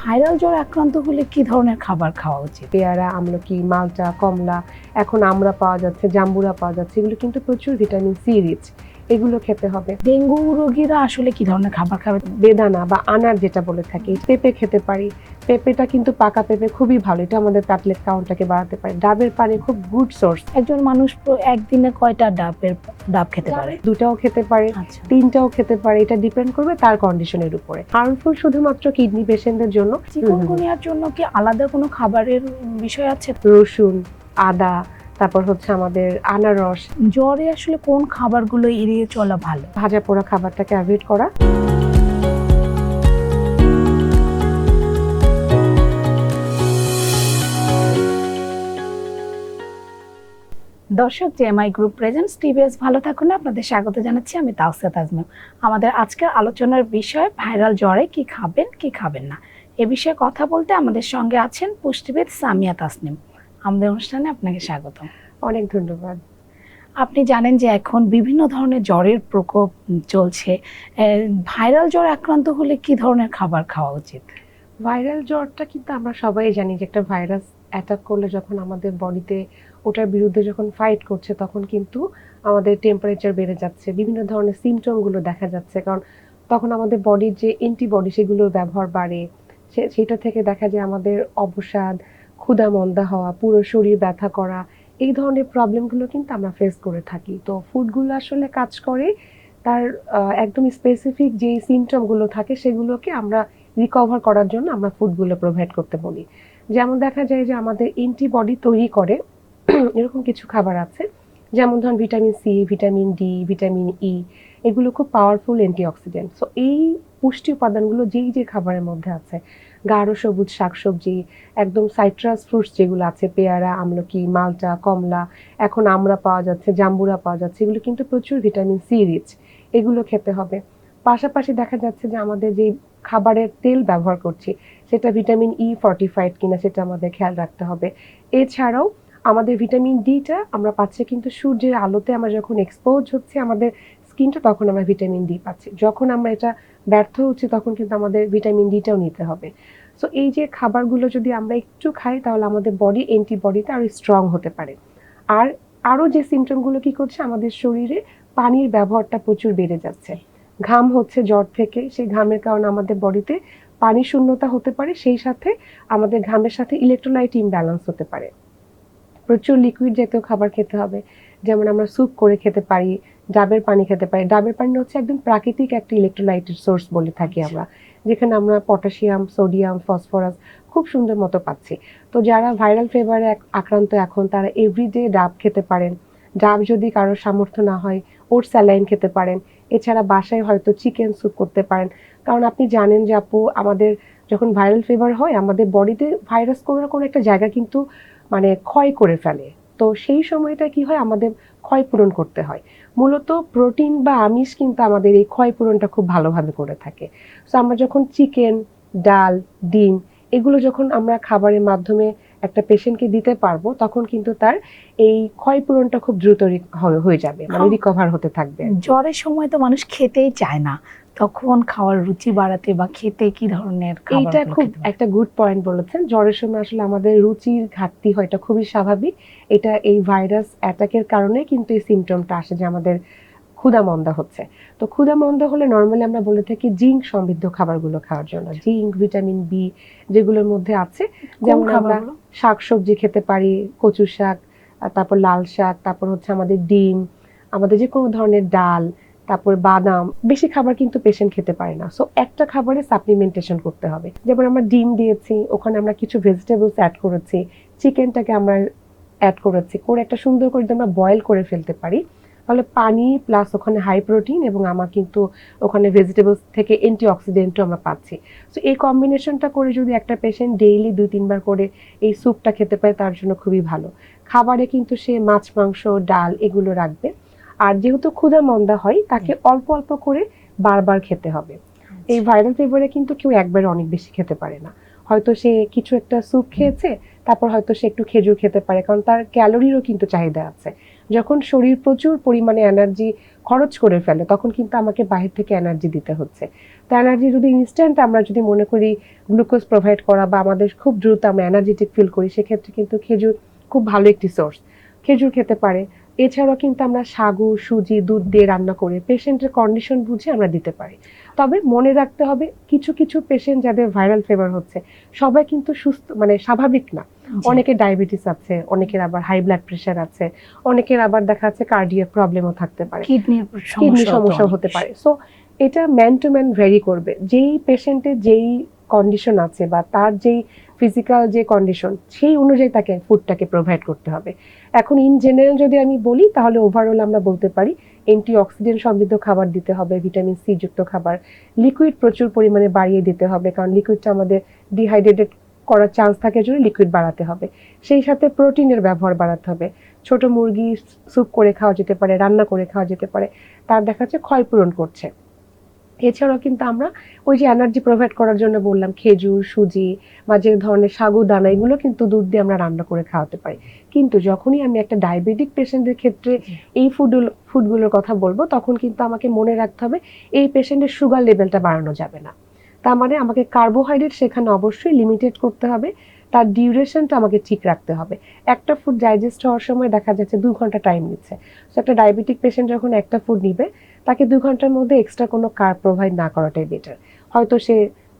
Viral জ্বর আক্রান্ত হলে কি ধরনের খাবার খাওয়া উচিত? পেয়ারা আমলকি মালটা কমলা এখন আমরা পাওয়া যাচ্ছে জাম্বুরা পাওয়া যাচ্ছে এগুলো কিন্তু প্রচুর ভিটামিন সি রিচ এগুলো খেতে হবে। ডেঙ্গু রোগীরা আসলে কি ধরনের খাবার খাবে? বেদানা বা আনার যেটা বলে থাকি পেঁপে খেতে পারি পেঁপেটা কিন্তু পাকা পেঁপে খুবই ভালো। এটা আমাদের প্যাটলেট কাউন্টটাকে বাড়াতে পারে। ডাবের পানি খুব গুড সোর্স একজন মানুষ একদিনে কয়টা ডাবের ডাব খেতে পারে? দুটাও খেতে পারে আচ্ছা। তিনটাও খেতে পারে। এটা ডিপেন্ড করবে তার কন্ডিশনের উপরে। হার্মফুল শুধুমাত্র কিডনি পেশেন্টদের জন্য। চিকনগুনিয়ার জন্য কি আলাদা কোনো খাবারের বিষয় আছে? রসুন আদা তারপর হচ্ছে আমাদের আনারস। জ্বরে আসলে কোন খাবারগুলো এড়িয়ে চলা ভালো? ভাজা পোড়া খাবারটাকে অ্যাভয়েড করা। দর্শক জেএমআই গ্রুপ প্রেজেন্টস টিভিএস ভালো থাকুন। আপনাদের স্বাগত জানাচ্ছি আমি তাওসিয়া তাজমু আমাদের আজকের আলোচনার বিষয় ভাইরাল জ্বরে কি খাবেন কি খাবেন না? এ বিষয়ে কথা বলতে আমাদের সঙ্গে আছেন পুষ্টিবিদ সামিয়া তাসনিম। আমাদের অনুষ্ঠানে আপনাকে স্বাগত অনেক ধন্যবাদ। আপনি জানেন যে এখন বিভিন্ন ধরনের জ্বরের প্রকোপ চলছে। ভাইরাল জ্বর আক্রান্ত হলে কি ধরনের খাবার খাওয়া উচিত? ভাইরাল জ্বরটা কিন্তু আমরা সবাই জানি যে একটা ভাইরাস অ্যাটাক করলে যখন আমাদের বডিতে ওটার বিরুদ্ধে যখন ফাইট করছে, তখন কিন্তু আমাদের টেম্পারেচার বেড়ে যাচ্ছে। বিভিন্ন ধরনের সিমটমগুলো দেখা যাচ্ছে। কারণ তখন আমাদের বডির যে অ্যান্টিবডি সেগুলোর ব্যবহার বাড়ে। সেটা থেকে দেখা যায় আমাদের অবসাদ, ক্ষুধা, মন্দা হওয়া, পুরো শরীর ব্যথা করা, এই ধরনের প্রবলেমগুলো কিন্তু আমরা ফেস করে থাকি। তো ফুডগুলো আসলে কাজ করে। তার একদম স্পেসিফিক যে সিমটমগুলো থাকে, সেগুলোকে আমরা রিকভার করার জন্য আমরা ফুডগুলো প্রোভাইড করতে বলি। যেমন দেখা যায় যে আমাদের অ্যান্টিবডি তৈরি করে। এরকম কিছু খাবার আছে। যেমন ধরুন vitamin C, vitamin D, vitamin E, এগুলো খুব পাওয়ারফুল অ্যান্টিঅক্সিডেন্ট সো এই পুষ্টি উপাদানগুলো যেই যে খাবারের মধ্যে আছে, গাঢ় সবুজ শাকসবজি, একদম সাইট্রাস ফ্রুটস যেগুলো আছে, পেয়ারা, আমলকি, মালটা, কমলা, এখন আমরা পাওয়া যাচ্ছে, জাম্বুরা পাওয়া যাচ্ছে, এগুলো কিন্তু প্রচুর ভিটামিন সি রিচ এগুলো খেতে হবে। পাশাপাশি দেখা যাচ্ছে যে আমাদের যে খাবারের তেল ব্যবহার করছি, সেটা ভিটামিন ই ফর্টিফাইড কিনা সেটা আমাদের খেয়াল রাখতে হবে। এছাড়াও আমাদের ভিটামিন ডিটা আমরা পাচ্ছি কিন্তু সূর্যের আলোতে আমরা যখন এক্সপোজ হচ্ছে আমাদের স্কিনটা তখন আমরা ভিটামিন ডি পাচ্ছি। যখন আমরা এটা ব্যর্থ হচ্ছি তখন কিন্তু আমাদের ভিটামিন ডিটাও নিতে হবে। সো এই যে খাবারগুলো যদি আমরা একটু খাই তাহলে আমাদের বডি অ্যান্টিবডিটা আরও স্ট্রং হতে পারে। আর আরও যে সিমটমগুলো কি করছে? আমাদের শরীরে পানির ব্যবহারটা প্রচুর বেড়ে যাচ্ছে। ঘাম হচ্ছে, জ্বর থেকে, সেই ঘামের কারণে আমাদের বডিতে পানি শূন্যতা হতে পারে, সেই সাথে আমাদের ঘামের সাথে ইলেকট্রোলাইট ইমব্যালেন্স হতে পারে। প্রচুর লিকুইড জাতীয় খাবার খেতে হবে। যেমন আমরা স্যুপ করে খেতে পারি ডাবের পানি খেতে পারি। ডাবের পানি হচ্ছে একদম প্রাকৃতিক একটা ইলেকট্রোলাইটের সোর্স বলে থাকি আমরা যেখানে আমরা পটাশিয়াম সোডিয়াম ফসফরাস খুব সুন্দর মতো পাচ্ছি। তো যারা ভাইরাল ফেভারে আক্রান্ত এখন তারা এভরিডে ডাব খেতে পারেন। ডাব যদি কারোর সামর্থ্য না হয় ওর স্যালাইন খেতে পারেন। এছাড়া বাসায় হয়তো চিকেন স্যুপ করতে পারেন। কারণ আপনি জানেন যে আপু আমাদের যখন ভাইরাল ফিভার হয় আমাদের বডিতে ভাইরাস কোনো না কোনো একটা জায়গা কিন্তু মানে ক্ষয় করে ফেলে। তো সেই সময়টা কি হয়? আমাদের ক্ষয় পূরণ করতে হয়। মূলত প্রোটিন বা আমিষ কিন্তু আমাদের এই ক্ষয় পূরণটা খুব ভালোভাবে করে থাকে। সো আমরা যখন চিকেন ডাল ডিম এগুলো যখন আমরা খাবারের মাধ্যমে একটা পেশেন্টকে দিতে পারব তখন কিন্তু তার এই ক্ষয় পূরণটা খুব দ্রুত হয়ে যাবে মানে। রিকভার হতে থাকবে জ্বরের সময় তো মানুষ খেতেই চায় না। তখন খাওয়ার রুচি বাড়াতে বা খেতে কি ধরনের এইটা খুব একটা গুড পয়েন্ট বলেছেন। জ্বরের সময় আসলে আমাদের রুচির ঘাটতি হয় এটা খুবই স্বাভাবিক। এটা এই ভাইরাস অ্যাটাকের কারণে কিন্তু এই সিমটমটা আসে যে আমাদের ক্ষুধা মন্দা হচ্ছে। তো ক্ষুধা মন্দা হলে নর্মালি আমরা বলে থাকি জিঙ্ক সমৃদ্ধ খাবারগুলো খাওয়ার জন্য। জিঙ্ক ভিটামিন বি যেগুলোর মধ্যে আছে। যেমন আমরা খাবারগুলো? শাক সবজি খেতে পারি কচু শাক তারপর লাল শাক তারপর হচ্ছে আমাদের ডিম আমাদের যে কোনো ধরনের ডাল তারপর বাদাম, বেশি খাবার কিন্তু পেশেন্ট খেতে পারে না। সো একটা খাবারে সাপ্লিমেন্টেশন করতে হবে। যেমন আমরা ডিম দিয়েছি, ওখানে আমরা কিছু ভেজিটেবলস অ্যাড করেছি চিকেনটাকে আমরা অ্যাড করেছি, করে একটা সুন্দর করে যদি আমরা বয়েল করে ফেলতে পারি, তাহলে পানি প্লাস ওখানে হাই প্রোটিন এবং আমার কিন্তু ওখানে ভেজিটেবলস থেকে অ্যান্টিঅক্সিডেন্টও আমরা পাচ্ছি। সো এই কম্বিনেশনটা করে যদি একটা পেশেন্ট ডেইলি দুই, তিনবার করে এই স্যুপটা খেতে পারে, তার জন্য খুবই ভালো। খাবারে কিন্তু সে মাছ, মাংস, ডাল এগুলো রাখবে। আর যেহেতু ক্ষুধা মন্দা হয় তাকে অল্প অল্প করে বারবার খেতে হবে। এই ভাইরাল ফিভারে কিন্তু কেউ একবারে অনেক বেশি খেতে পারে না। হয়তো সে কিছু একটা স্যুপ খেয়েছে তারপর হয়তো সে একটু খেজুর খেতে পারে কারণ তার ক্যালোরিরও কিন্তু চাহিদা আছে। যখন শরীর প্রচুর পরিমাণে এনার্জি খরচ করে ফেলে তখন কিন্তু আমাকে বাহির থেকে এনার্জি দিতে হচ্ছে। তো এনার্জি যদি ইনস্ট্যান্ট আমরা যদি মনে করি গ্লুকোজ প্রোভাইড করা বা আমাদের খুব দ্রুত আমরা এনার্জেটিক ফিল করি সেক্ষেত্রে কিন্তু খেজুর খুব ভালো একটি সোর্স খেজুর খেতে পারে এছাড়াও কিন্তু আমরা সাগু সুজি দুধ দিয়ে রান্না করে পেশেন্টের কন্ডিশন বুঝে আমরা দিতে পারি। তবে মনে রাখতে হবে কিছু কিছু পেশেন্ট যাদের ভাইরাল ফিভার হচ্ছে সবাই কিন্তু সুস্থ মানে স্বাভাবিক না। অনেকের ডায়াবেটিস আছে অনেকের আবার হাই ব্লাড প্রেশার আছে অনেকের আবার দেখা যাচ্ছে কার্ডিয়াক প্রবলেমও থাকতে পারে। কিডনির কিডনি সমস্যা সমস্যা হতে পারে। সো এটা ম্যান টু ম্যান ভ্যারি করবে। যেই পেশেন্টের যেই কন্ডিশন আছে বা তার যেই ফিজিক্যাল যে কন্ডিশন সেই অনুযায়ী তাকে ফুডটাকে প্রোভাইড করতে হবে। এখন ইন জেনারেল যদি আমি বলি, তাহলে ওভারঅল আমরা বলতে পারি অ্যান্টি অক্সিডেন্ট সমৃদ্ধ খাবার দিতে হবে ভিটামিন সি যুক্ত খাবার। লিকুইড প্রচুর পরিমাণে বাড়িয়ে দিতে হবে, কারণ লিকুইডটা আমাদের ডিহাইড্রেটেড করার চান্স থাকে জন্য লিকুইড বাড়াতে হবে। সেই সাথে প্রোটিনের ব্যবহার বাড়াতে হবে। ছোট মুরগি স্যুপ করে খাওয়া যেতে পারে, রান্না করে খাওয়া যেতে পারে, তার দেখা যাচ্ছে ক্ষয়পূরণ করছে। এছাড়াও কিন্তু আমরা ওই যে এনার্জি প্রোভাইড করার জন্য বললাম খেজুর সুজি বা যে ধরনের সাগু দানা এগুলো কিন্তু দুধ দিয়ে আমরা রান্না করে খাওয়াতে পারি। কিন্তু যখনই আমি একটা ডায়াবেটিক পেশেন্টের ক্ষেত্রে এই ফুড ফুডগুলোর কথা বলব তখন কিন্তু আমাকে মনে রাখতে হবে এই পেশেন্টের সুগার লেভেলটা বাড়ানো যাবে না। তার মানে আমাকে কার্বোহাইড্রেট সেখানে অবশ্যই লিমিটেড করতে হবে তার ডিউরেশনটা আমাকে ঠিক রাখতে হবে। একটা ফুড ডাইজেস্ট হওয়ার সময় দেখা যাচ্ছে দু ঘণ্টা টাইম নিচ্ছে। তো একটা ডায়াবেটিক পেশেন্ট যখন একটা ফুড নিবে তাকে দু ঘণ্টার মধ্যে এক্সট্রা কোনো কার প্রোভাইড না করাটাই বেটার হয়তো সে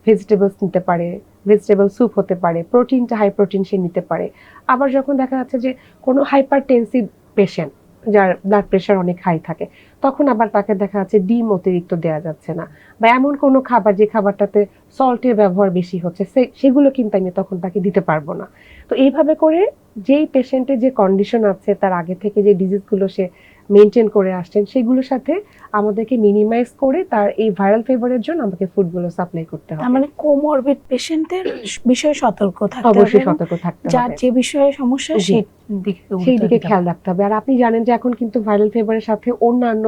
ভেজিটেবলস নিতে পারে ভেজিটেবল স্যুপ হতে পারে প্রোটিনটা হাই প্রোটিন সে নিতে পারে। আবার যখন দেখা যাচ্ছে যে কোনো হাইপার টেন্সিভ পেশেন্ট যার ব্লাড প্রেশার অনেক হাই থাকে, তখন আবার তাকে দেখা যাচ্ছে ডিম অতিরিক্ত দেওয়া যাচ্ছে না। বা এমন কোনো খাবার যে খাবারটাতে সল্টের ব্যবহার বেশি হচ্ছে সেগুলো কিন্তু আমি তখন তাকে দিতে পারব না। তো এইভাবে করে যেই পেশেন্টের যে কন্ডিশন আছে তার আগে থেকে যে ডিজিজগুলো সে মেনটেন করে আসছেন সেগুলোর সাথে আমাদেরকে মিনিমাইজ করে তার এই ভাইরাল ফেভারের জন্য আমাকে ফুডগুলো সাপ্লাই করতে হবে। মানে কোমরবিড পেশেন্টের বিষয়ে সতর্ক থাকতে হবে। অবশ্যই সতর্ক থাকতে হবে। যার যে বিষয়ে সমস্যা সেই দিকে খেয়াল রাখতে হবে। আর আপনি জানেন যে এখন কিন্তু ভাইরাল ফেভারের সাথে অন্যান্য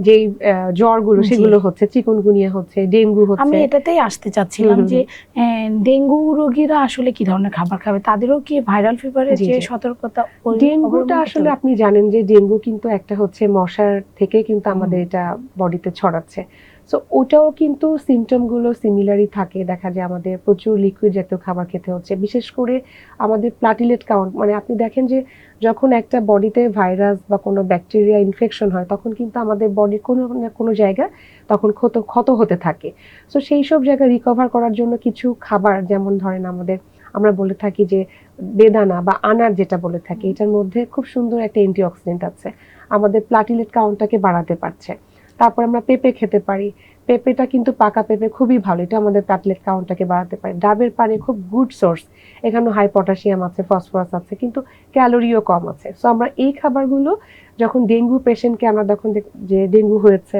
যেই আহ, জ্বরগুলো সেগুলো হচ্ছে চিকুনগুনিয়া হচ্ছে ডেঙ্গু হচ্ছে। আমি এটাতেই আসতে চাচ্ছিলাম যে ডেঙ্গু রোগীরা আসলে কি ধরনের খাবার খাবে? তাদেরও কি ভাইরাল ফিভারের যে সতর্কতা ডেঙ্গুটা আসলে আপনি জানেন যে ডেঙ্গু কিন্তু একটা হচ্ছে মশার থেকে কিন্তু আমাদের এটা বডিতে ছড়াচ্ছে। সো ওটাও কিন্তু সিমটমগুলো সিমিলারই থাকে। দেখা যায় আমাদের প্রচুর লিকুইড জাতীয় খাবার খেতে হচ্ছে। বিশেষ করে আমাদের প্লাটিলেট কাউন্ট মানে আপনি দেখেন যে যখন একটা বডিতে ভাইরাস বা কোনো ব্যাকটেরিয়া ইনফেকশন হয়, তখন কিন্তু আমাদের বডির কোনো না কোনো জায়গা তখন ক্ষত ক্ষত হতে থাকে। সো সেই সব জায়গা রিকভার করার জন্য কিছু খাবার, যেমন ধরেন আমাদের, আমরা বলে থাকি যে বেদানা বা আনার যেটা বলে থাকি, এটার মধ্যে খুব সুন্দর একটা অ্যান্টিঅক্সিডেন্ট আছে। আমাদের প্লাটিলেট কাউন্টটাকে বাড়াতে পারছে। তারপর আমরা পেঁপে খেতে পারি। পেঁপেটা কিন্তু পাকা পেঁপে খুবই ভালো। এটা আমাদের প্যাটলেট কাউন্টটাকে বাড়াতে পারে। ডাবের পানি খুব গুড সোর্স এখানে হাই পটাশিয়াম আছে ফসফরাস আছে, কিন্তু ক্যালোরিও কম আছে। সো আমরা এই খাবারগুলো যখন ডেঙ্গু পেশেন্টকে আমরা যখন যে ডেঙ্গু হয়েছে,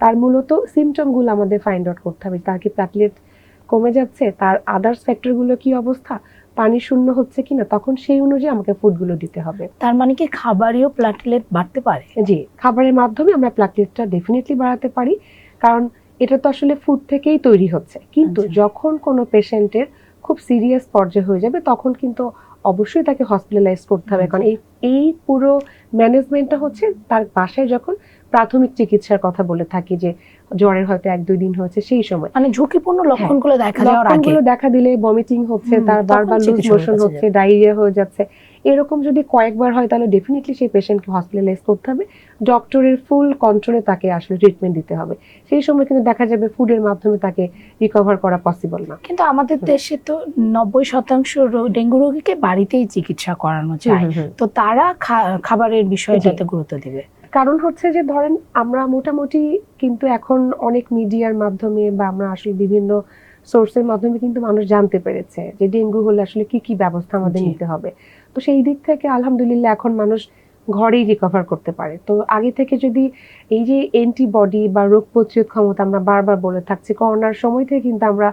তার মূলত সিমটমগুলো আমাদের ফাইন্ড আউট করতে হবে। তার কি প্যাটলেট কমে যাচ্ছে? তার আদার্স ফ্যাক্টরগুলো কি অবস্থা? পানি শূন্য হচ্ছে কিনা তখন সেই অনুযায়ী আমাকে ফুডগুলো দিতে হবে। তার মানে কি খাবারেও প্লাটিলেট বাড়তে পারে? জি খাবারের মাধ্যমে আমরা প্লাটিলেটটা ডেফিনেটলি বাড়াতে পারি কারণ এটা তো আসলে ফুড থেকেই তৈরি হচ্ছে। কিন্তু আচ্ছা। যখন কোনো পেশেন্টের খুব সিরিয়াস পর্যায়ে হয়ে যাবে তখন কিন্তু অবশ্যই তাকে হসপিটালাইজ করতে হবে কারণ এই এই পুরো ম্যানেজমেন্টটা হচ্ছে তার বাসায় যখন প্রাথমিক চিকিৎসার কথা বলে থাকি যে জ্বরের হয়তো এক দুই দিন হয়েছে সেই সময়। মানে ঝুঁকিপূর্ণ লক্ষণগুলো দেখা যাওয়ার আগে। লক্ষণগুলো দেখা দিলে ভমিটিং হচ্ছে তার বারবার লুজ মোশন হচ্ছে ডায়রিয়া হয়ে যাচ্ছে। এরকম যদি কয়েকবার হয় তাহলে ডেফিনেটলি সেই পেশেন্টকে হসপিটালাইজ করতে হবে। ডক্টরের ফুল কন্ট্রোলে তাকে আসলে ট্রিটমেন্ট দিতে হবে। সেই সময় কিন্তু দেখা যাবে ফুডের মাধ্যমে তাকে রিকভার করা পসিবল না। কিন্তু আমাদের দেশে তো নব্বই শতাংশ ডেঙ্গু রোগীকে বাড়িতেই চিকিৎসা করানো যায়। তো তারা খাবারের বিষয়ে যাতে গুরুত্ব দিবে। কারণ হচ্ছে যে ধরেন আমরা মোটামুটি কিন্তু এখন অনেক মিডিয়ার মাধ্যমে বা আমরা আসলে বিভিন্ন সোর্সের মাধ্যমে কিন্তু মানুষ জানতে পেরেছে যে ডেঙ্গু হলে আসলে কি কি ব্যবস্থা আমাদের নিতে হবে। তো সেই দিক থেকে আলহামদুলিল্লাহ এখন মানুষ ঘরেই রিকভার করতে পারে। তো আগে থেকে যদি এই যে অ্যান্টিবডি বা রোগ প্রতিরোধ ক্ষমতা আমরা বারবার বলে থাকছি করোনার সময় থেকে কিন্তু আমরা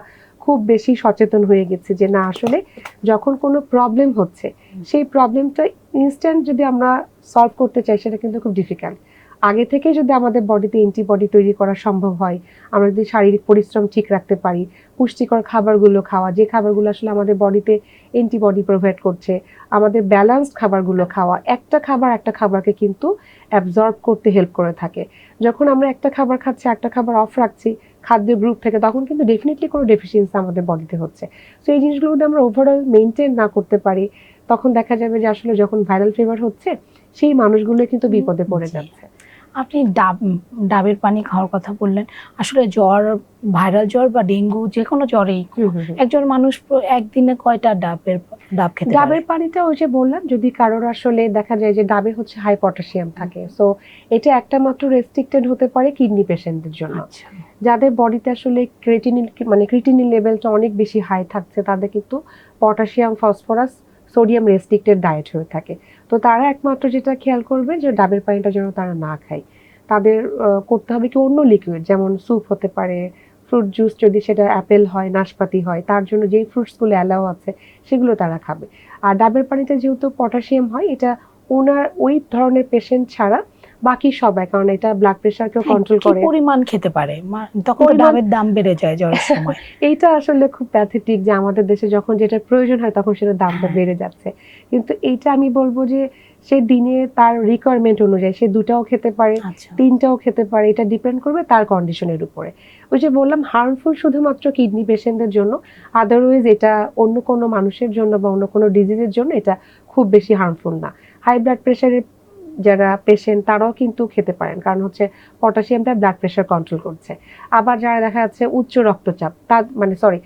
খুব বেশি সচেতন হয়ে গেছি যে না আসলে যখন কোনো প্রবলেম হচ্ছে সেই প্রবলেমটা ইনস্ট্যান্ট যদি আমরা সলভ করতে চাই সেটা কিন্তু খুব ডিফিকাল্ট আগে থেকে যদি আমাদের বডিতে অ্যান্টিবডি তৈরি করা সম্ভব হয় আমরা যদি শারীরিক পরিশ্রম ঠিক রাখতে পারি পুষ্টিকর খাবারগুলো খাওয়া যে খাবারগুলো আসলে আমাদের বডিতে অ্যান্টিবডি প্রোভাইড করছে আমাদের ব্যালেন্সড খাবারগুলো খাওয়া একটা খাবার একটা খাবারকে কিন্তু অ্যাবজর্ব করতে হেল্প করে থাকে। যখন আমরা একটা খাবার খাচ্ছি একটা খাবার অফ রাখছি খাদ্য গ্রুপ থেকে তখন কিন্তু ডেফিনেটলি কোনো ডেফিসিয়েন্সি আমাদের বডিতে হচ্ছে। সো এই জিনিসগুলো যদি আমরা ওভারঅল মেনটেন না করতে পারি তখন দেখা যাবে যে আসলে যখন ভাইরাল ফিভার হচ্ছে সেই মানুষগুলো কিন্তু বিপদে পড়ে যাচ্ছে। আপনি ডাব ডাবের পানি খাওয়ার কথা বললেন। আসলে জ্বর ভাইরাল জ্বর বা ডেঙ্গু যে কোনো জ্বরেই একজন মানুষ একদিনে কয়টা ডাবের ডাব খেতে ডাবের পানিটা ওই যে বললাম যদি কারোর আসলে দেখা যায় যে ডাবে হচ্ছে হাই পটাশিয়াম থাকে। সো এটা একটা মাত্র রেস্ট্রিক্টেড হতে পারে কিডনি পেশেন্টদের জন্য। আচ্ছা। যাদের বডিতে আসলে ক্রেটিনিন মানে ক্রিটিনিন লেভেলটা অনেক বেশি হাই থাকছে তাদের কিন্তু potassium phosphorus sodium restricted diet হয়ে থাকে। তো তারা একমাত্র যেটা খেয়াল করবে যে ডাবের পানিটা যেন তারা না খায়। তাদের করতে হবে কি অন্য লিকুইড যেমন স্যুপ হতে পারে ফ্রুট জুস যদি সেটা অ্যাপেল হয়, নাশপাতি হয়, তার জন্য যেই ফ্রুটসগুলো অ্যালাও আছে, সেগুলো তারা খাবে। আর ডাবের পানিতে যেহেতু পটাশিয়াম হয়, এটা ওনার, ওই ধরনের পেশেন্ট ছাড়া বাকি সবাই কারণ এটা ব্লাড প্রেশারকেও কন্ট্রোল হ্যাঁ, করে। পরিমাণ খেতে পারে? তখন তো ডাবের দাম বেড়ে যায় জ্বরের সময়। এইটা আসলে খুব প্যাথেটিক যে আমাদের দেশে যখন যেটা প্রয়োজন হয় তখন সেটা দামটা হ্যাঁ। বেড়ে যাচ্ছে। কিন্তু এইটা আমি বলব যে সে দিনে তার রিকোয়ারমেন্ট অনুযায়ী সে দুটাও খেতে পারে আচ্ছা। তিনটাও খেতে পারে এটা ডিপেন্ড করবে তার কন্ডিশনের উপরে। ওই যে বললাম হার্মফুল শুধুমাত্র কিডনি পেশেন্টদের জন্য আদারওয়াইজ এটা অন্য কোনো মানুষের জন্য বা অন্য কোনো ডিজিজের জন্য এটা খুব বেশি হার্মফুল না। হাই ব্লাড প্রেশারের যারা পেশেন্ট তারাও কিন্তু খেতে পারেন। কারণ হচ্ছে পটাশিয়ামটা ব্লাড প্রেশার কন্ট্রোল করছে। আবার যারা দেখা যাচ্ছে উচ্চ রক্তচাপ তার মানে সরি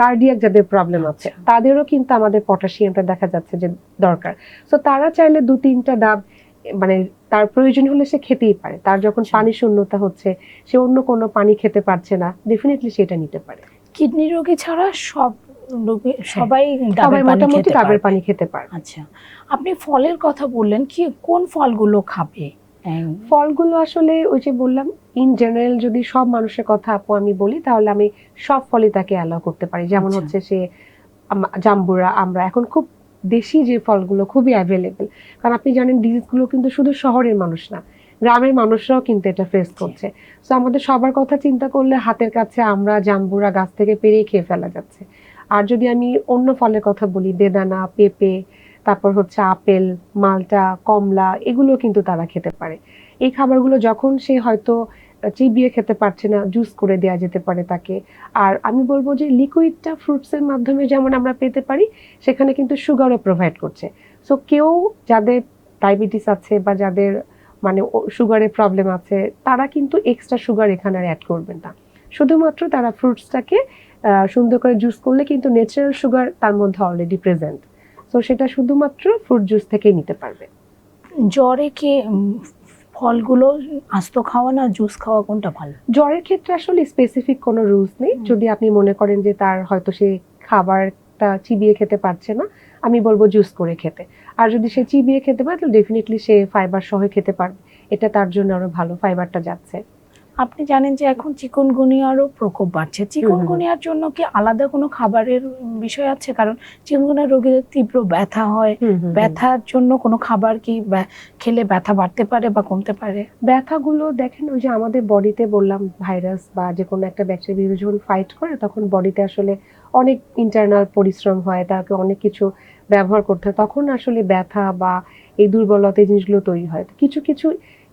কার্ডিয়াক যাদের প্রবলেম আছে আচ্ছা। তাদেরও কিন্তু আমাদের পটাশিয়ামটা দেখা যাচ্ছে যে দরকার। সো তারা চাইলে দু তিনটা ডাব মানে তার প্রয়োজন হলে সে খেতেই পারে। তার যখন আচ্ছা। পানি শূন্যতা হচ্ছে সে অন্য কোনো পানি খেতে পারছে না ডেফিনেটলি সেটা নিতে পারে। কিডনি রোগী ছাড়া সব রোগী সবাই সবাই মোটামুটি ডাবের পানি খেতে পারে আচ্ছা আপনি ফলের কথা বললেন কি কোন ফলগুলো খাবে? হ্যাঁ, ফলগুলো আসলে ওই যে বললাম ইন জেনারেল যদি সব মানুষের কথা আপু আমি বলি তাহলে আমি সব ফলই তাকে অ্যালাউ করতে পারি। যেমন আচ্ছা। হচ্ছে সে জাম্বুরা আমরা এখন খুব দেশি যে ফলগুলো খুবই অ্যাভেলেবেল কারণ আপনি জানেন ডিজিজগুলো কিন্তু শুধু শহরের মানুষ না গ্রামের মানুষরাও কিন্তু এটা ফেস করছে। তো আমাদের সবার কথা চিন্তা করলে হাতের কাছে আমরা জাম্বুরা গাছ থেকে পেরেই খেয়ে ফেলা যাচ্ছে। আর যদি আমি অন্য ফলের কথা বলি, বেদানা, পেঁপে, তারপর হচ্ছে আপেল, মালটা, কমলা, এগুলো কিন্তু তারা খেতে পারে। এই খাবারগুলো যখন সে হয়তো চিবিয়ে খেতে পারছে না জুস করে দেওয়া যেতে পারে তাকে। আর আমি বলব যে লিকুইডটা ফ্রুটসের মাধ্যমে যেমন আমরা পেতে পারি, সেখানে কিন্তু সুগারও প্রোভাইড করছে। সো কেউ যাদের ডায়াবেটিস আছে বা যাদের মানে সুগারের প্রবলেম আছে, তারা কিন্তু এক্সট্রা সুগার এখানে আর অ্যাড করবেন না। শুধুমাত্র তারা ফ্রুটসটাকে সুন্দর করে জুস করলে কিন্তু ন্যাচারাল সুগার তার মধ্যে অলরেডি প্রেজেন্ট তো সেটা শুধুমাত্র ফ্রুট জুস থেকেই নিতে পারবে। জ্বরে কি ফলগুলো আস্ত খাওয়া না জুস খাওয়া কোনটা ভালো? জ্বরের ক্ষেত্রে আসলে স্পেসিফিক কোনো রুলস নেই। যদি আপনি মনে করেন যে তার হয়তো সে খাবারটা চিবিয়ে খেতে পারছে না আমি বলব জুস করে খেতে। আর যদি সে চিবিয়ে খেতে পারে তাহলে ডেফিনেটলি সে ফাইবার সহ খেতে পারবে। এটা তার জন্য আরও ভালো ফাইবারটা যাচ্ছে। আপনি জানেন যে এখন চিকনগুনিয়ারও প্রকোপ বাড়ছে। চিকনগুনিয়ার জন্য কি আলাদা কোনো খাবারের বিষয় আছে? কারণ চিকনগুনিয়া রোগীদের তীব্র ব্যথা হয়। ব্যথার জন্য কোনো খাবার কি খেলে ব্যথা বাড়তে পারে বা কমতে পারে? ব্যথাগুলো দেখেন ওই যে আমাদের বডিতে বললাম ভাইরাস বা যে কোনো একটা ব্যাকটেরিয়া যখন ফাইট করে তখন বডিতে আসলে অনেক ইন্টারনাল পরিশ্রম হয় তাকে অনেক কিছু ব্যবহার করতে হয়। তখন আসলে ব্যথা বা এই দুর্বলতা এই জিনিসগুলো তৈরি হয়। কিছু কিছু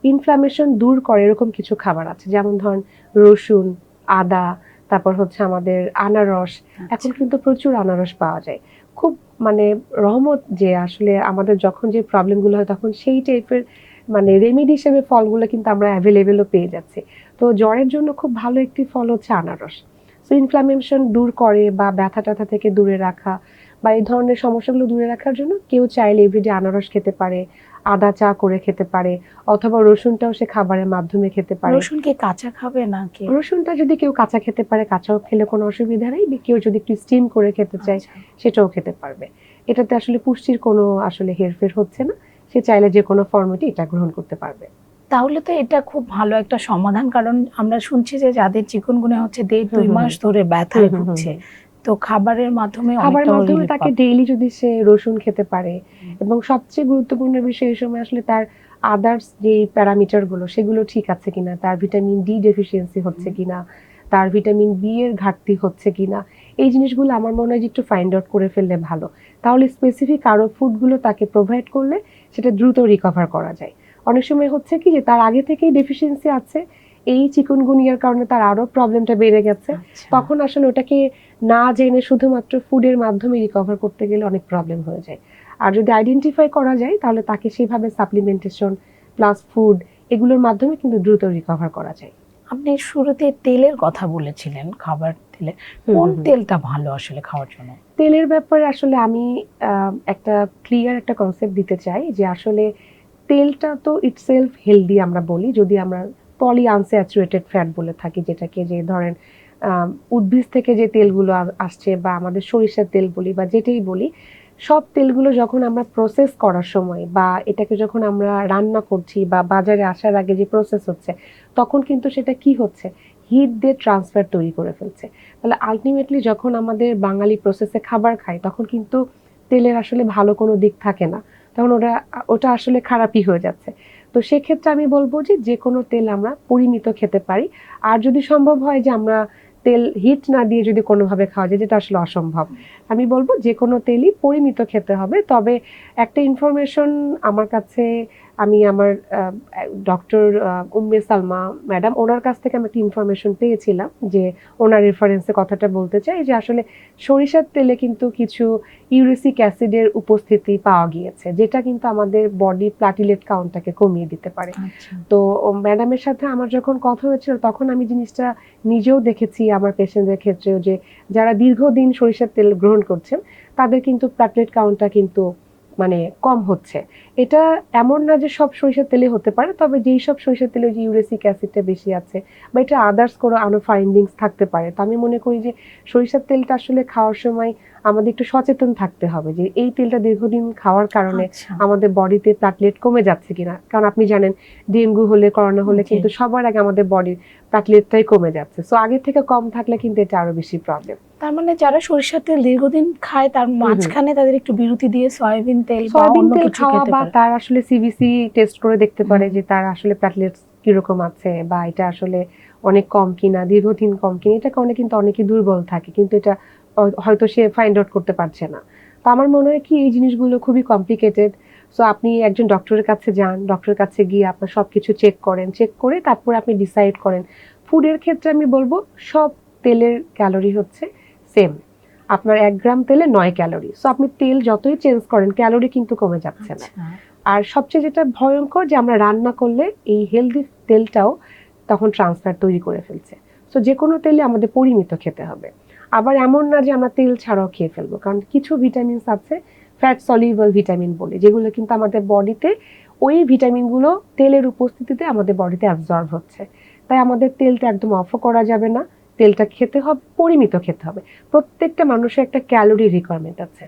ইনফ্লামেশন দূর করে এরকম কিছু খাবার আছে। যেমন ধরেন রসুন আদা তারপর হচ্ছে আমাদের আনারস। আচ্ছা। এখন কিন্তু প্রচুর আনারস পাওয়া যায়। খুব মানে রহমত যে আসলে আমাদের যখন যে প্রবলেমগুলো হয় তখন সেই টাইপের মানে রেমেডি হিসেবে ফলগুলো কিন্তু আমরা অ্যাভেলেবেলও পেয়ে যাচ্ছি। তো জ্বরের জন্য খুব ভালো একটি ফল হচ্ছে আনারস। সো ইনফ্লামেশন দূর করে বা ব্যথা ট্যাথা থেকে দূরে রাখা বা এই ধরনের সমস্যাগুলো দূরে রাখার জন্য কেউ চাইলে এভরিডে আনারস খেতে পারে। আদা চা করে খেতে পারে অথবা রসুনটাও সে খাবারের মাধ্যমে খেতে পারে। রসুন কি কাঁচা খাবে নাকি? রসুনটা যদি কেউ কাঁচা খেতে পারে কাঁচাও খেলে কোনো অসুবিধা নেই কেউ যদি একটু স্টিম করে খেতে চায় আচ্ছা। সেটাও খেতে পারবে। এটাতে আসলে পুষ্টির কোনো আসলে হেরফের হচ্ছে না সে চাইলে যে কোনো ফর্মেটে এটা গ্রহণ করতে পারবে। তাহলে তো এটা খুব ভালো একটা সমাধান কারণ আমরা শুনছি যে যাদের চিকনগুনিয়া হচ্ছে দেড় দুই মাস ধরে ব্যথায় হুম। ভুগছে তো খাবারের মাধ্যমে খাবারের মাধ্যমে তাকে ডেইলি যদি সে রসুন খেতে পারে এবং সবচেয়ে গুরুত্বপূর্ণ বিষয় এই সময় আসলে তার আদার্স যে প্যারামিটারগুলো সেগুলো ঠিক আছে কিনা তার ভিটামিন ডি ডেফিসিয়েন্সি হচ্ছে কিনা তার ভিটামিন বি এর ঘাটতি হচ্ছে কিনা এই জিনিসগুলো আমার মনে হয় যে একটু ফাইন্ড আউট করে ফেললে ভালো। তাহলে স্পেসিফিক আরও ফুডগুলো তাকে প্রোভাইড করলে সেটা দ্রুত রিকভার করা যায়। অনেক সময় হচ্ছে কি যে তার আগে থেকেই ডেফিসিয়েন্সি আছে এই চিকুনগুনিয়ার কারণে তার আরও প্রবলেমটা বেড়ে গেছে। আচ্ছা। তখন আসলে ওটাকে না জেনে শুধুমাত্র ফুডের মাধ্যমে রিকভার করতে গেলে অনেক প্রবলেম হয়ে যায়। আর যদি আইডেন্টিফাই করা যায় তাহলে তাকে সেভাবে সাপ্লিমেন্টেশন প্লাস ফুড এগুলোর মাধ্যমে কিন্তু দ্রুত রিকভার করা যায়। আপনি শুরুতে তেলের কথা বলেছিলেন খাবার তেলে। কোন তেলটা ভালো আসলে খাওয়ার জন্য? তেলের ব্যাপারে আসলে আমি একটা ক্লিয়ার একটা কনসেপ্ট দিতে চাই যে আসলে তেলটা তো ইটসেলফ হেলদি আমরা বলি যদি আমরা পলি আনস্যাচুরেটেড ফ্যাট বলে থাকি, যেটাকে যে ধরেন উদ্ভিদ থেকে যে তেলগুলো আসছে বা আমাদের সরিষার তেল বলি বা যেটাই বলি, সব তেলগুলো যখন আমরা প্রসেস করার সময় বা এটাকে যখন আমরা রান্না করছি বা বাজারে আসার আগে যে প্রসেস হচ্ছে, তখন কিন্তু সেটা কি হচ্ছে? হিট দিয়ে ট্রান্সফার তৈরি করে ফেলছে। তাহলে আলটিমেটলি যখন আমাদের বাঙালি প্রসেসে খাবার খাই তখন কিন্তু তেলের আসলে ভালো কোনো দিক থাকে না। তখন ওটা ওটা আসলে খারাপই হয়ে যাচ্ছে। তো সেক্ষেত্রে আমি বলব যে যে কোনো তেল আমরা পরিমিত খেতে পারি। আর যদি সম্ভব হয় যে আমরা তেল হিট না দিয়ে যদি কোনোভাবে খাওয়া যায়, যেটা আসলে অসম্ভব। আমি বলব যে কোনো তেলই পরিমিত খেতে হবে। তবে একটা ইনফরমেশন আমার কাছে আমি আমার ডক্টর উম্মে সালমা ম্যাডাম ওনার কাছ থেকে আমি একটা ইনফরমেশন পেয়েছিলাম যে ওনার রেফারেন্সে কথাটা বলতে চাই যে আসলে সরিষার তেলে কিন্তু কিছু ইউরিসিক অ্যাসিডের উপস্থিতি পাওয়া গিয়েছে যেটা কিন্তু আমাদের বডি প্লাটিলেট কাউন্টটাকে কমিয়ে দিতে পারে। আচ্ছা। তো ম্যাডামের সাথে আমার যখন কথা হয়েছিল তখন আমি জিনিসটা নিজেও দেখেছি আমার পেশেন্টদের ক্ষেত্রেও যে যারা দীর্ঘদিন সরিষার তেল গ্রহণ করছেন তাদের কিন্তু প্লাটলেট কাউন্টটা কিন্তু মানে কম হচ্ছে। এটা এমন না যে সব সরিষার তেলে হতে পারে তবে যেই সব সরিষার তেলে যে ইউরেসিক অ্যাসিডটা বেশি আছে বা এটা আদার্স কোনো আরও ফাইন্ডিংস থাকতে পারে। তো আমি মনে করি যে সরিষার তেলটা আসলে খাওয়ার সময় আমাদের একটু সচেতন থাকতে হবে যে এই তেলটা দীর্ঘদিন খাওয়ার কারণে আচ্ছা। আমাদের বডিতে প্লাটলেট কমে যাচ্ছে কিনা। কারণ আপনি জানেন ডেঙ্গু হলে করোনা হলে কিন্তু সবার আগে আমাদের বডির প্লাটলেটটাই কমে যাচ্ছে। সো আগে থেকে কম থাকলে কিন্তু এটা আরও বেশি প্রবলেম তার মানে যারা সরিষার তেল দীর্ঘদিন খায় তার মাঝখানে তাদের একটু বিরতি দিয়ে সয়াবিন তেল সয়াবিন তেল খাওয়া বা তার আসলে সিবিসি টেস্ট করে দেখতে পারে যে তার আসলে প্লাটলেটস কীরকম আছে বা এটা আসলে অনেক কম কিনা দীর্ঘদিন কম কিনা এটা কারণে কিন্তু অনেকে দুর্বল থাকে কিন্তু এটা হয়তো সে ফাইন্ড আউট করতে পারছে না। তো আমার মনে হয় কি এই জিনিসগুলো খুবই কমপ্লিকেটেড সো আপনি একজন ডক্টরের কাছে যান ডক্টরের কাছে গিয়ে আপনার সব কিছু চেক করেন চেক করে তারপরে আপনি ডিসাইড করেন। ফুডের ক্ষেত্রে আমি বলব সব তেলের ক্যালোরি হচ্ছে সেম আপনার এক গ্রাম তেলে নয় ক্যালোরি সো আপনি তেল যতই চেঞ্জ করেন ক্যালোরি কিন্তু কমে যাচ্ছে না। আচ্ছা। আর সবচেয়ে যেটা ভয়ঙ্কর যে আমরা রান্না করলে এই হেলদি তেলটাও তখন ট্রান্সফার তৈরি করে ফেলছে। সো যে কোনো তেলে আমাদের পরিমিত খেতে হবে। আবার এমন না যে আমরা তেল ছাড়াও খেয়ে ফেলব। কারণ কিছু ভিটামিনস আছে ফ্যাট সলিউবল ভিটামিন বলে যেগুলো কিন্তু আমাদের বডিতে ওই ভিটামিনগুলো তেলের উপস্থিতিতে আমাদের বডিতে অ্যাবজর্ব হচ্ছে। তাই আমাদের তেলটা একদম অফও করা যাবে না। তেলটা খেতে হবে, পরিমিত খেতে হবে। প্রত্যেকটা মানুষের একটা ক্যালোরি রিকোয়ারমেন্ট আছে।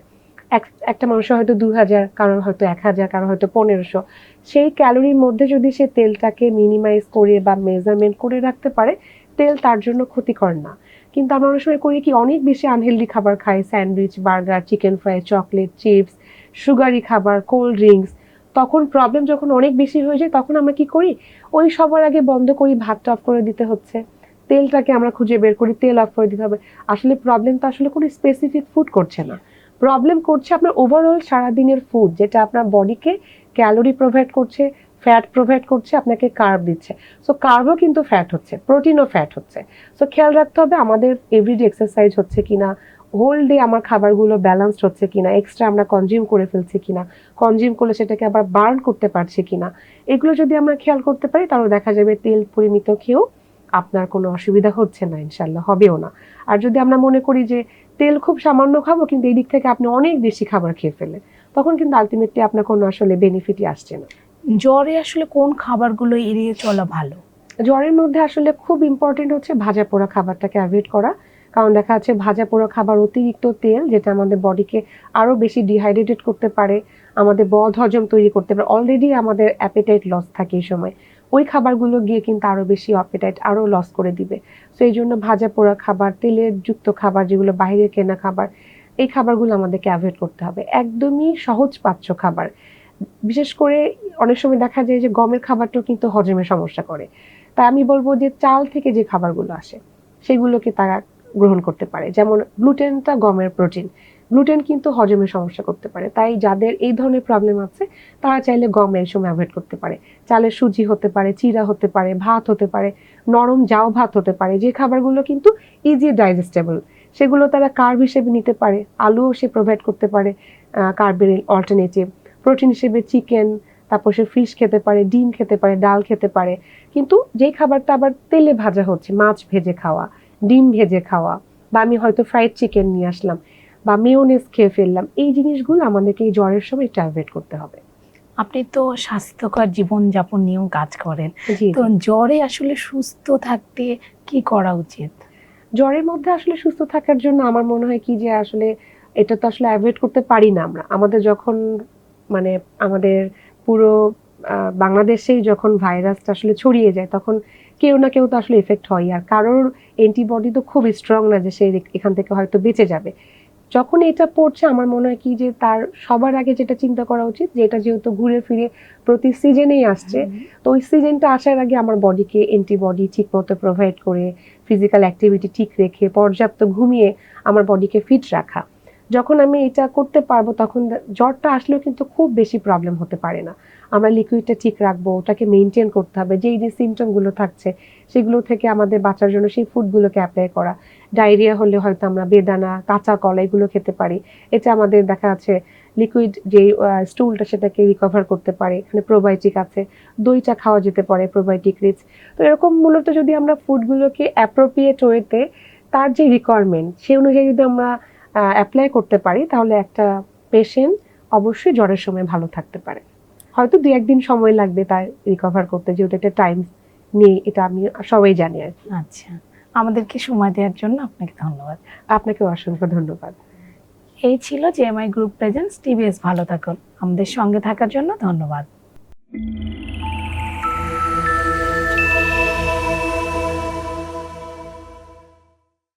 এক- একটা মানুষের হয়তো দু হাজার, কারোর হয়তো এক হাজার, কারোর হয়তো পনেরোশো। সেই ক্যালোরির মধ্যে যদি সে তেলটাকে মিনিমাইজ করে বা মেজারমেন্ট করে রাখতে পারে, তেল তার জন্য ক্ষতিকর না। কিন্তু আমরা অনেক সময় করি কি, অনেক বেশি আনহেলদি খাবার খাই sandwich burger chicken fry chocolate chips sugary খাবার কোল্ড ড্রিঙ্কস তখন প্রবলেম যখন অনেক বেশি হয়ে যায়, তখন আমরা কি করি? ওই সবার আগে বন্ধ করি, ভাতটা অফ করে দিতে হচ্ছে। তেলটাকে আমরা খুঁজে বের করি, তেল অফ করে দিতে হবে। আসলে প্রবলেম তো আসলে কোনো স্পেসিফিক ফুড করছে না। প্রবলেম করছে আপনার ওভারঅল সারাদিনের ফুড যেটা আপনার বডিকে ক্যালোরি প্রোভাইড করছে ফ্যাট প্রোভাইড করছে, আপনাকে কার্ব দিচ্ছে। সো কার্বও কিন্তু ফ্যাট হচ্ছে প্রোটিনও ফ্যাট হচ্ছে। সো খেয়াল রাখতে হবে আমাদের এভরিডে এক্সারসাইজ হচ্ছে কিনা হোল ডে আমার খাবারগুলো ব্যালেন্সড হচ্ছে কিনা এক্সট্রা আমরা কনজিউম করে ফেলছি কিনা কনজিউম করলে সেটাকে আবার বার্ন করতে পারছি কিনা, এগুলো যদি আমরা খেয়াল করতে পারি, তাহলে দেখা যাবে তেল পরিমিত খেয়েও আপনার কোনো অসুবিধা হচ্ছে না ইনশাল্লাহ হবেও না। আর যদি আমরা মনে করি যে তেল খুব সামান্য খাব কিন্তু এই দিক থেকে আপনি অনেক বেশি খাবার খেয়ে ফেলেন তখন কিন্তু আলটিমেটলি আপনার কোনো আসলে বেনিফিটই আসছে না। জ্বরে আসলে কোন খাবারগুলো এড়িয়ে চলা ভালো? জ্বরের মধ্যে আসলে খুব ইম্পর্টেন্ট হচ্ছে ভাজা পোড়া খাবারটাকে অ্যাভয়েড করা। কারণ দেখা যাচ্ছে ভাজা পোড়া খাবার অতিরিক্ত তেল যেটা আমাদের বডিকে আরও বেশি ডিহাইড্রেটেড করতে পারে আমাদের বদ হজম তৈরি করতে পারে। অলরেডি আমাদের অ্যাপেটাইট লস থাকে এই সময়। ওই খাবারগুলো গিয়ে কিন্তু আরও বেশি অপেটাইট আরও লস করে দিবে। তো এই জন্য ভাজা পোড়া খাবার, তেলের যুক্ত খাবার, যেগুলো বাইরে কেনা খাবার, এই খাবারগুলো আমাদেরকে অ্যাভয়েড করতে হবে। একদমই সহজ পাচ্য খাবার। বিশেষ করে অনেক সময় দেখা যায় যে গমের খাবারটাও কিন্তু হজমের সমস্যা করে। তাই আমি বলব যে চাল থেকে যে খাবারগুলো আসে, সেগুলোকে তারা গ্রহণ করতে পারে। যেমন গ্লুটেনটা গমের প্রোটিন গ্লুটেন কিন্তু হজমের সমস্যা করতে পারে। তাই যাদের এই ধরনের প্রবলেম আছে, তারা চাইলে গম এই সময় অ্যাভয়েড করতে পারে। চালের সুজি হতে পারে, চিরা হতে পারে, ভাত হতে পারে, নরম জাও ভাত হতে পারে। যে খাবারগুলো কিন্তু ইজি ডাইজেস্টেবল সেগুলো তারা কার্ব হিসেবে নিতে পারে। আলুও সে প্রোভাইড করতে পারে কার্বের অল্টারনেটিভ প্রোটিন হিসেবে চিকেন তারপর সে ফিশ খেতে পারে, ডিম খেতে পারে, ডাল খেতে পারে। কিন্তু যেই খাবারটা আবার তেলে ভাজা হচ্ছে, মাছ ভেজে খাওয়া, ডিম ভেজে খাওয়া, বা আমি হয়তো ফ্রাইড চিকেন নিয়ে আসলাম বা মেয়োনেজ খেয়ে ফেললাম এই জিনিসগুলো আমাদেরকে এই জ্বরের সময় একটু অ্যাভয়েড করতে হবে। আপনি তো স্বাস্থ্যকর জীবনযাপন নিয়েও কাজ করেন। তো জ্বরে আসলে সুস্থ থাকতে কি করা উচিত? জ্বরের মধ্যে আসলে সুস্থ থাকার জন্য আমার মনে হয় কি যে আসলে এটা তো আসলে অ্যাভয়েড করতে পারি না আমরা। আমাদের যখন মানে আমাদের পুরো বাংলাদেশেই যখন ভাইরাসটা আসলে ছড়িয়ে যায় তখন কেউ না কেউ তো আসলে এফেক্ট হয় আর কারোর অ্যান্টিবডি তো খুব স্ট্রং না যে সে এখান থেকে হয়তো বেঁচে যাবে। যখন এটা পড়ছে আমার মনে হয় কি যে তার সবার আগে যেটা চিন্তা করা উচিত যে এটা যেহেতু ঘুরে ফিরে প্রতি সিজনেই আসছে তো ওই সিজনটা আসার আগে আমার বডিকে অ্যান্টিবডি ঠিক মতো প্রোভাইড করে ফিজিক্যাল অ্যাক্টিভিটি ঠিক রেখে পর্যাপ্ত ঘুমিয়ে আমার বডিকে ফিট রাখা। যখন আমি এটা করতে পারব তখন জ্বরটা আসলেও কিন্তু খুব বেশি প্রবলেম হতে পারে না। আমরা লিকুইডটা ঠিক রাখব ওটাকে মেনটেন করতে হবে যেই যে সিমটমগুলো থাকছে সেগুলো থেকে আমাদের বাঁচার জন্য সেই ফুডগুলোকে অ্যাপ্লাই করা। ডায়রিয়া হলে হয়তো আমরা বেদানা, কাঁচা কলা এগুলো খেতে পারি। এতে আমাদের দেখা যাচ্ছে লিকুইড যে স্টুলটা সেটাকে রিকভার করতে পারে। এখানে প্রোবায়োটিক আছে। দইটা খাওয়া যেতে পারে প্রোবায়োটিক রিচ তো এরকম মূলত যদি আমরা ফুডগুলোকে অ্যাপ্রোপ্রিয়েট ওয়েতে তার যে রিকোয়ারমেন্ট সেই অনুযায়ী যদি আমরা অ্যাপ্লাই করতে পারি, তাহলে একটা পেশেন্ট অবশ্যই জ্বরের সময় ভালো থাকতে পারে। হয়তো দু একদিন সময় লাগবে তার রিকভার করতে, যেহেতু একটা টাইম নিয়ে এটা আমি সবাই জানি আর। আচ্ছা। আমাদেরকে সময় দেওয়ার জন্য আপনাকে ধন্যবাদ। আপনাকে অসংখ্য ধন্যবাদ। এই ছিল জেএমআই গ্রুপ প্রেজেন্স টিভিএস ভালো থাকুন। আমাদের সঙ্গে থাকার জন্য ধন্যবাদ।